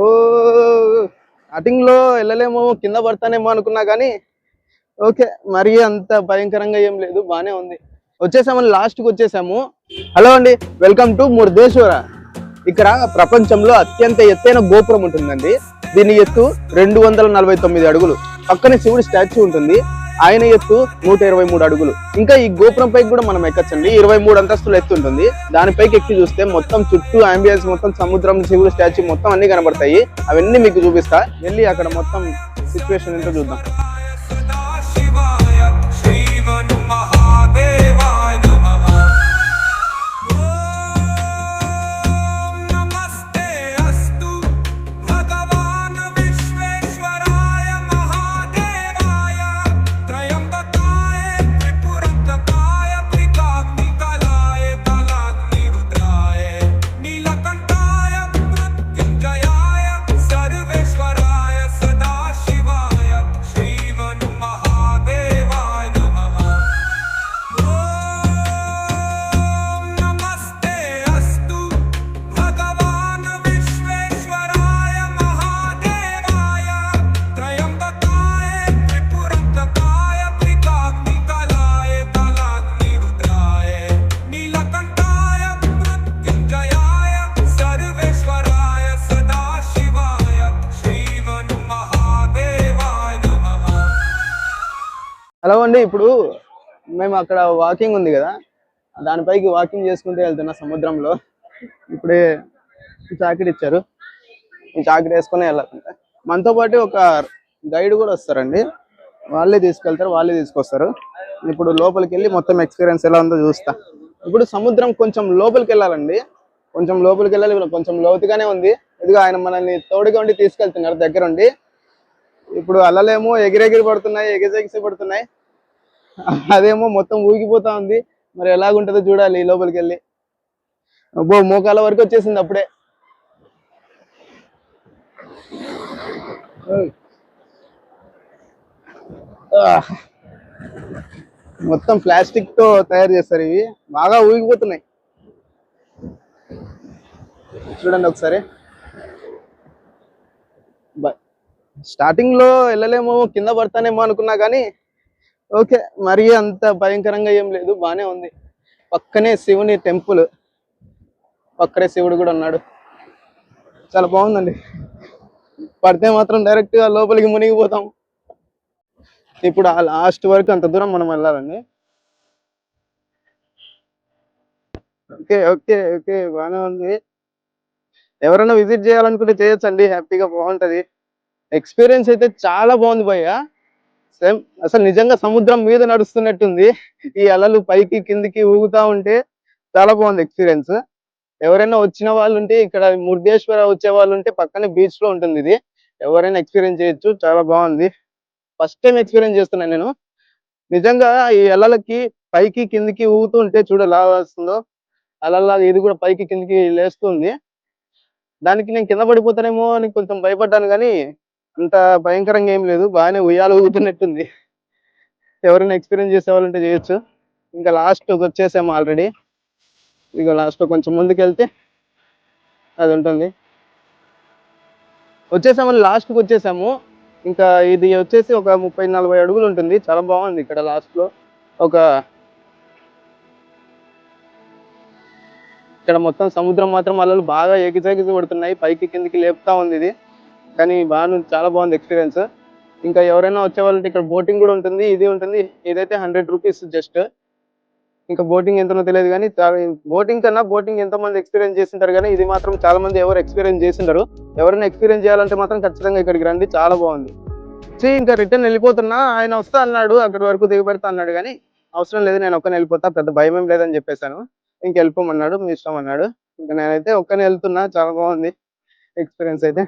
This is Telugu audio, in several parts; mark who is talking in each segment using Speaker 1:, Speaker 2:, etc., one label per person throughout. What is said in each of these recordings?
Speaker 1: ఓ స్టార్టింగ్లో వెళ్ళలేమో కింద పడతానేమో అనుకున్నా కానీ ఓకే మరీ అంత భయంకరంగా ఏం లేదు బానే ఉంది. వచ్చేసామని లాస్ట్కి వచ్చేసాము. హలో అండి వెల్కమ్ టు ముర్దేశ్వర ఇక్కడ ప్రపంచంలో అత్యంత ఎత్తైన గోపురం ఉంటుందండి. దీని ఎత్తు రెండు వందల నలభై తొమ్మిది అడుగులు. పక్కనే శివుడి స్టాచ్యూ ఉంటుంది. ఆయన ఎత్తు నూట ఇరవై మూడు అడుగులు. ఇంకా ఈ గోపురం పైకి కూడా మనం ఎక్కచ్చండి. ఇరవై మూడు అంతస్తులు ఎత్తు ఉంటుంది. దానిపైకి ఎక్కి చూస్తే మొత్తం చుట్టూ అంబియన్స్ మొత్తం సముద్రం శివుడు స్టాచ్యూ మొత్తం అన్ని కనబడతాయి. అవన్నీ మీకు చూపిస్తా. వెళ్ళి అక్కడ మొత్తం సిచ్యువేషన్ ఏంటో చూద్దాం. అంటే ఇప్పుడు మేము అక్కడ వాకింగ్ ఉంది కదా దానిపైకి వాకింగ్ చేసుకుంటూ వెళ్తున్నా సముద్రంలో ఇప్పుడే జాకెట్ ఇచ్చారు. ఈ జాకెట్ వేసుకొని వెళ్ళాలంటే మనతో పాటు ఒక గైడ్ కూడా వస్తారండి. వాళ్ళే తీసుకెళ్తారు వాళ్ళే తీసుకొస్తారు. ఇప్పుడు లోపలికి వెళ్ళి మొత్తం ఎక్స్పీరియన్స్ ఎలా ఉందో చూస్తా. ఇప్పుడు సముద్రం కొంచెం లోపలికి వెళ్ళాలండి. కొంచెం లోపలికి వెళ్ళాలి ఇప్పుడు కొంచెం లోతుగానే ఉంది. ఇదిగో ఆయన మనల్ని తోడుగా ఉండి తీసుకెళ్తున్నారు దగ్గరుండి. ఇప్పుడు అలలేమో ఎగిరెగిరి పడుతున్నాయి ఎగిజెగిసి పడుతున్నాయి. అదేమో మొత్తం ఊగిపోతా ఉంది. మరి ఎలాగుంటుందో చూడాలి లోపలికి వెళ్ళి అబ్బో మోకాల వరకు వచ్చేసింది అప్పుడే. మొత్తం ప్లాస్టిక్తో తయారు చేస్తారు ఇవి. బాగా ఊగిపోతున్నాయి. చూడండి ఒకసారి. బై స్టార్టింగ్లో వెళ్ళలేమో కింద పడతానేమో అనుకున్నా కానీ ఓకే మరీ అంత భయంకరంగా ఏం లేదు బానే ఉంది. పక్కనే శివుని టెంపుల్. పక్కనే శివుడు కూడా ఉన్నాడు. చాలా బాగుందండి. పడితే మాత్రం డైరెక్ట్గా లోపలికి మునిగిపోతాం. ఇప్పుడు ఆ లాస్ట్ వరకు అంత దూరం మనం వెళ్ళాలండి. ఓకే ఓకే ఓకే బాగానే ఉంది. ఎవరైనా విజిట్ చేయాలనుకుంటే చేయొచ్చండి హ్యాపీగా బాగుంటది. ఎక్స్పీరియన్స్ అయితే చాలా బాగుంది భయ్యా. సేమ్. అసలు నిజంగా సముద్రం మీద నడుస్తున్నట్టుంది. ఈ అలలు పైకి కిందికి ఊగుతా ఉంటే చాలా బాగుంది ఎక్స్పీరియన్స్. ఎవరైనా వచ్చిన వాళ్ళు ఉంటే ఇక్కడ ముర్దేశ్వర వచ్చే వాళ్ళు ఉంటే పక్కనే బీచ్లో ఉంటుంది ఇది. ఎవరైనా ఎక్స్పీరియన్స్ చేయొచ్చు చాలా బాగుంది. ఫస్ట్ టైం ఎక్స్పీరియన్స్ చేస్తున్నాను నేను. నిజంగా ఈ అలలకి పైకి కిందికి ఊగుతూ ఉంటే చూడలా వస్తుందో. అలలా ఇది కూడా పైకి కిందికి లేస్తుంది. దానికి నేను కింద పడిపోతానేమో అని కొంచెం భయపడ్డాను కానీ అంత భయంకరంగా ఏం లేదు. బాగానే ఉయ్యాలు ఊగుతున్నట్టుంది. ఎవరైనా ఎక్స్పీరియన్స్ చేసే వాళ్ళంటే చేయొచ్చు. ఇంకా లాస్ట్ వచ్చేసాము ఆల్రెడీ ఇక లాస్ట్ కొంచెం ముందుకు వెళ్తే అది ఉంటుంది. వచ్చేసాము లాస్ట్కి వచ్చేసాము. ఇంకా ఇది వచ్చేసి ఒక ముప్పై నలభై అడుగులు ఉంటుంది. చాలా బాగుంది ఇక్కడ లాస్ట్లో ఒక ఇక్కడ మొత్తం సముద్రం మాత్రం అలలు బాగా ఎగిసెగిసి పడుతున్నాయి పైకి కిందికి లేపుతా ఉంది ఇది. కానీ బాగా చాలా బాగుంది ఎక్స్పీరియన్స్ ఇంకా ఎవరైనా వచ్చే వాళ్ళంటే ఇక్కడ బోటింగ్ కూడా ఉంటుంది ఇది ఉంటుంది. ఇదైతే హండ్రెడ్ రూపీస్ జస్ట్ ఇంకా బోటింగ్ ఎంతనో తెలియదు కానీ బోటింగ్ కన్నా బోటింగ్ ఎంతో మంది ఎక్స్పీరియన్స్ చేసింటారు కానీ ఇది మాత్రం చాలా మంది ఎవరు ఎక్స్పీరియన్స్ చేసింటారు ఎవరైనా ఎక్స్పీరియన్స్ చేయాలంటే మాత్రం ఖచ్చితంగా ఇక్కడికి రండి చాలా బాగుంది. సో ఇంకా రిటర్న్ వెళ్ళిపోతున్నా ఆయన వస్తా అన్నాడు అక్కడి వరకు దిగబెడతా అన్నాడు కానీ అవసరం లేదు నేను ఒక్కనే వెళ్ళిపోతా పెద్ద భయం ఏం లేదని చెప్పేశాను. ఇంక వెళ్ళిపోమన్నాడు మీ ఇష్టం అన్నాడు. ఇంకా నేనైతే ఒక్కనే వెళ్తున్నా చాలా బాగుంది. ఎక్స్పీరియన్స్ అయితే.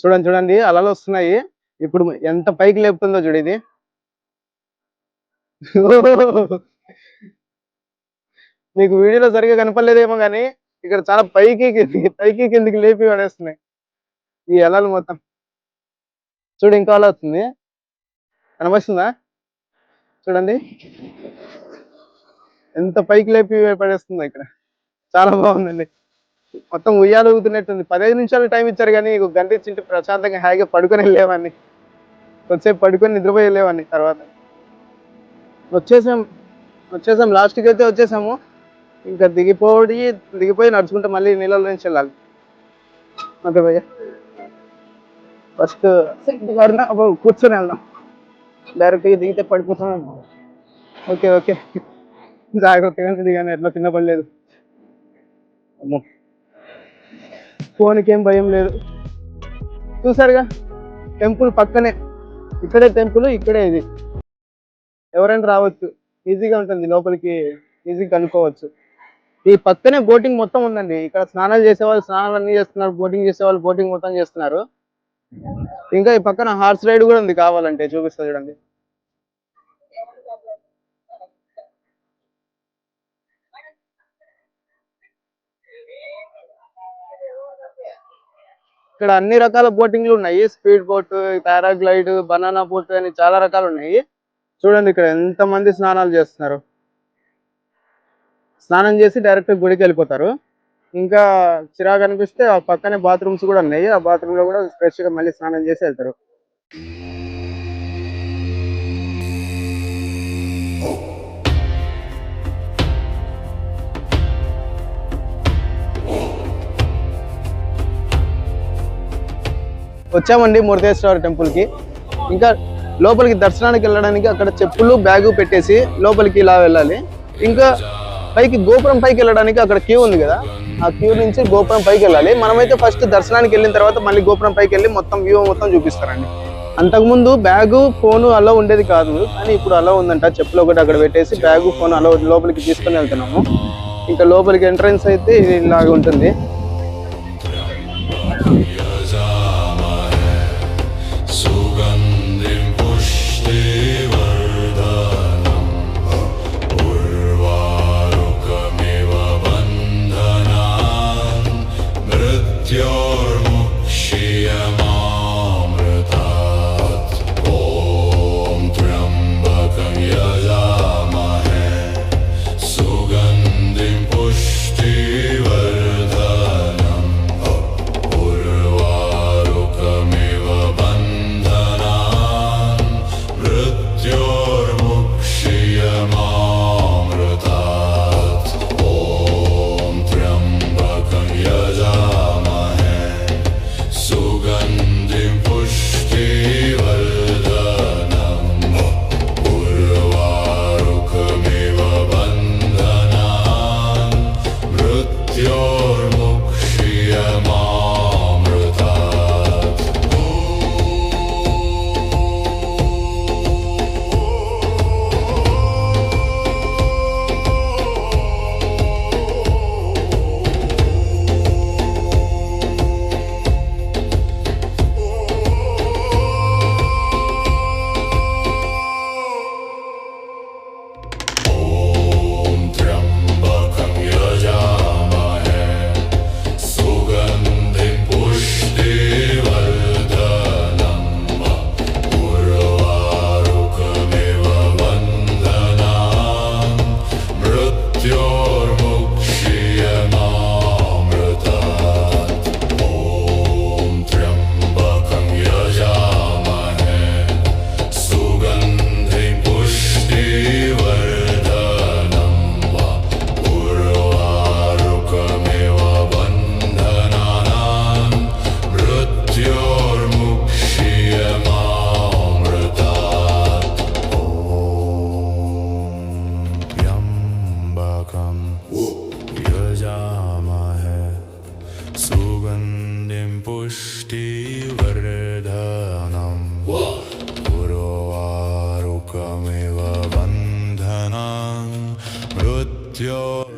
Speaker 1: చూడండి చూడండి. అలలు వస్తున్నాయి. ఇప్పుడు ఎంత పైకి లేపుతుందో చూడు ఇది. మీకు వీడియోలో సరిగా కనపడలేదేమో కానీ ఇక్కడ చాలా పైకి పైకి కిందికి లేపి పడేస్తున్నాయి. ఈ అలలు మొత్తం. చూడు ఇంకా అలా వస్తుంది. కనపస్తుందా చూడండి. ఎంత పైకి లేపి పడేస్తుందో ఇక్కడ. చాలా బాగుందండి.
Speaker 2: మొత్తం ఉయ్యాలు ఊగుతున్నట్టుంది పదహైదు నిమిషాలు టైం ఇచ్చారు కానీ ఒక గంట ఇచ్చింటే ప్రశాంతంగా హాయిగా పడుకొని వెళ్ళేవాడిని. కొద్దిసేపు పడుకొని నిద్రపోయి వెళ్ళేవాడిని తర్వాత. వచ్చేసాం. వచ్చేసాం. లాస్ట్కి అయితే వచ్చేసాము. ఇంకా దిగిపోయి దిగిపోయి నడుచుకుంటే మళ్ళీ నీళ్ళలో నుంచి వెళ్ళాలి. ఓకే భయ్య. ఫస్ట్ కూర్చొని వెళ్దాం. డైరెక్ట్గా దిగితే పడిపోతాం ఓకే ఓకే. జాగ్రత్తగా దిగాను ఎట్లా కింద అమ్మో. ఫోన్కి ఏం భయం లేదు. చూసారుగా? టెంపుల్ పక్కనే. ఇక్కడే టెంపుల్ ఇక్కడే ఇది. ఎవరైనా రావచ్చు. ఈజీగా ఉంటుంది. లోపలికి ఈజీగా కనుక్కోవచ్చు. ఈ పక్కనే బోటింగ్ మొత్తం ఉందండి. ఇక్కడ స్నానాలు చేసే వాళ్ళు స్నానాలు అన్ని చేస్తున్నారు. బోటింగ్ చేసే వాళ్ళు బోటింగ్ మొత్తం చేస్తున్నారు. ఇంకా ఈ పక్కన హార్స్ రైడ్ కూడా ఉంది కావాలంటే చూపిస్తా చూడండి. ఇక్కడ అన్ని రకాల బోటింగ్లు ఉన్నాయి. Speed boat paraglide banana boat అని చాలా రకాలు ఉన్నాయి. చూడండి ఇక్కడ ఎంత మంది స్నానాలు చేస్తున్నారు. స్నానం చేసి డైరెక్ట్ గుడికి వెళ్ళిపోతారు. ఇంకా చిరాకు అనిపిస్తే ఆ పక్కనే బాత్రూమ్స్ కూడా ఉన్నాయి. ఆ బాత్రూమ్లో కూడా ఫ్రెష్గా మళ్ళీ స్నానం చేసి వెళ్తారు. వచ్చామండి మురుదేశ్వర టెంపుల్కి. ఇంకా లోపలికి దర్శనానికి వెళ్ళడానికి అక్కడ చెప్పులు బ్యాగు పెట్టేసి లోపలికి ఇలా వెళ్ళాలి. ఇంకా పైకి గోపురం పైకి వెళ్ళడానికి అక్కడ క్యూ ఉంది కదా. ఆ క్యూ నుంచి గోపురం పైకి వెళ్ళాలి. మనమైతే ఫస్ట్ దర్శనానికి వెళ్ళిన తర్వాత మళ్ళీ గోపురం పైకి వెళ్ళి మొత్తం వ్యూ మొత్తం చూపిస్తారండి. అంతకుముందు బ్యాగు ఫోను అలా ఉండేది కాదు. కానీ ఇప్పుడు అలా ఉందంట. చెప్పులు ఒకటి అక్కడ పెట్టేసి బ్యాగు ఫోన్ అలా లోపలికి తీసుకొని వెళ్తున్నాము. ఇంకా లోపలికి ఎంట్రన్స్ అయితే ఇది ఇలాగ ఉంటుంది.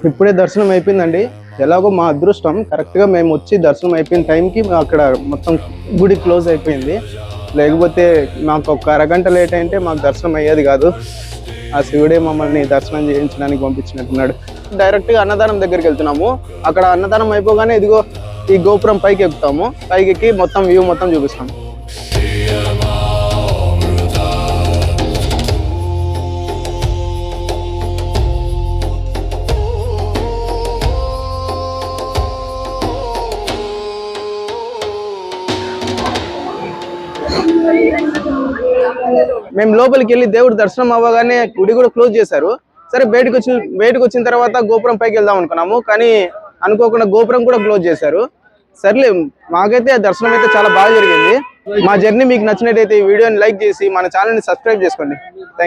Speaker 2: ఇప్పుడే దర్శనం అయిపోయిందండి. ఎలాగో మా అదృష్టం. కరెక్ట్గా మేము వచ్చి దర్శనం అయిపోయిన టైంకి అక్కడ మొత్తం గుడి క్లోజ్ అయిపోయింది. లేకపోతే మాకు ఒక అరగంట లేట్ అయితే మాకు దర్శనం అయ్యేది కాదు. ఆ శివుడే మమ్మల్ని దర్శనం చేయించడానికి పంపించినట్టున్నాడు. డైరెక్ట్గా అన్నదానం దగ్గరికి వెళ్తున్నాము. అక్కడ అన్నదానం అయిపోగానే ఇదిగో ఈ గోపురం పైకి ఎక్కుతాము. పైకి ఎక్కి మొత్తం వ్యూ మొత్తం చూపిస్తాము.
Speaker 1: మేము లోపలికి వెళ్ళి దేవుడు దర్శనం అవ్వగానే గుడి కూడా క్లోజ్ చేశారు. సరే బయటకు వచ్చిన బయటకు వచ్చిన తర్వాత గోపురం పైకి వెళ్దాం అనుకున్నాము కానీ అనుకోకుండా గోపురం కూడా క్లోజ్ చేశారు. సర్లే మాకైతే ఆ దర్శనం అయితే చాలా బాగా జరిగింది. మా జర్నీ మీకు నచ్చినట్టయితే ఈ వీడియోని లైక్ చేసి మన ఛానల్ని సబ్స్క్రైబ్ చేసుకోండి. థ్యాంక్